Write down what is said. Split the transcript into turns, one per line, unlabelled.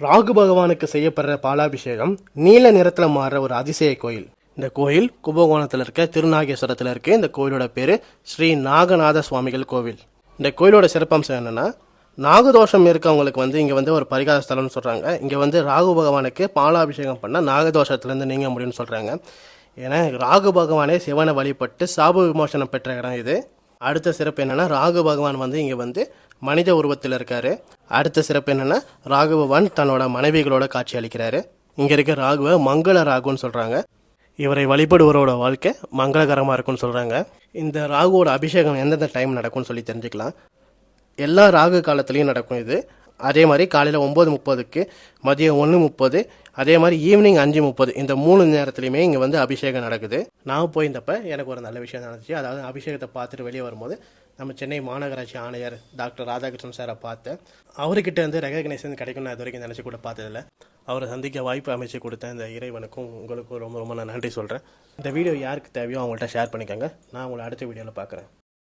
ராகு பகவானுக்கு செய்யப்படுற பாலாபிஷேகம் நீல நிறத்தில் மாறுற ஒரு அதிசய கோயில். இந்த கோயில் கும்பகோணத்தில் இருக்க திருநாகேஸ்வரத்தில் இருக்க. இந்த கோயிலோட பேர் ஸ்ரீ நாகநாத சுவாமிகள் கோவில். இந்த கோயிலோட சிறப்பம்சம் என்னென்னா நாகதோஷம் இருக்கவங்களுக்கு வந்து இங்கே வந்து ஒரு பரிகார ஸ்தலம்னு சொல்கிறாங்க இங்கே வந்து ராகு பகவானுக்கு பாலாபிஷேகம் பண்ணால் நாகதோஷத்துலேருந்து நீங்க முடியும்னு சொல்கிறாங்க ஏன்னா ராகு பகவானே சிவனை வழிபட்டு சாப விமோசனம் பெற்ற இடம் இது. அடுத்த சிறப்பு என்னென்னா ராகு பகவான் வந்து இங்கே வந்து மனித உருவத்தில் இருக்காரு. அடுத்த சிறப்பு என்னன்னா ராகு தன்னோட மனைவிகளோட காட்சி அளிக்கிறாரு. இங்கே இருக்க ராகுவை மங்கள ராகுன்னு சொல்கிறாங்க இவரை வழிபடுவரோட வாழ்க்கை மங்களகரமாக இருக்கும்னு சொல்கிறாங்க இந்த ராகுவோட அபிஷேகம் எந்தெந்த டைம் நடக்கும்னு சொல்லி தெரிஞ்சுக்கலாம். எல்லா ராகு காலத்துலேயும் நடக்கும் இது. அதே மாதிரி காலையில் ஒம்பது முப்பதுக்கு மதியம் ஒன்று முப்பது அதே மாதிரி ஈவினிங் அஞ்சு முப்பது. இந்த மூணு நேரத்துலையுமே இங்கே வந்து அபிஷேகம் நடக்குது. நான் போயிருந்தப்ப எனக்கு ஒரு நல்ல விஷயம் நடந்துச்சு. அதாவது அபிஷேகத்தை பார்த்துட்டு வெளியே வரும்போது நம்ம சென்னை மாநகராட்சி ஆணையர் டாக்டர் ராதாகிருஷ்ணன் சாரை பார்த்தேன் அவர்கிட்ட வந்து ரெகக்னைசன் கிடைக்கும் நான் இது வரைக்கும் நினச்சி கூட பார்த்ததில்ல. அவரை சந்திக்க வாய்ப்பு அமைச்சு கொடுத்த இந்த இறைவனுக்கும் உங்களுக்கும் ரொம்ப ரொம்ப நான் நன்றி சொல்கிறேன் இந்த வீடியோ யாருக்கு தேவையோ அவங்கள்ட்ட ஷேர் பண்ணிக்கோங்க. நான் உங்களை அடுத்த வீடியோவில் பார்க்குறேன்.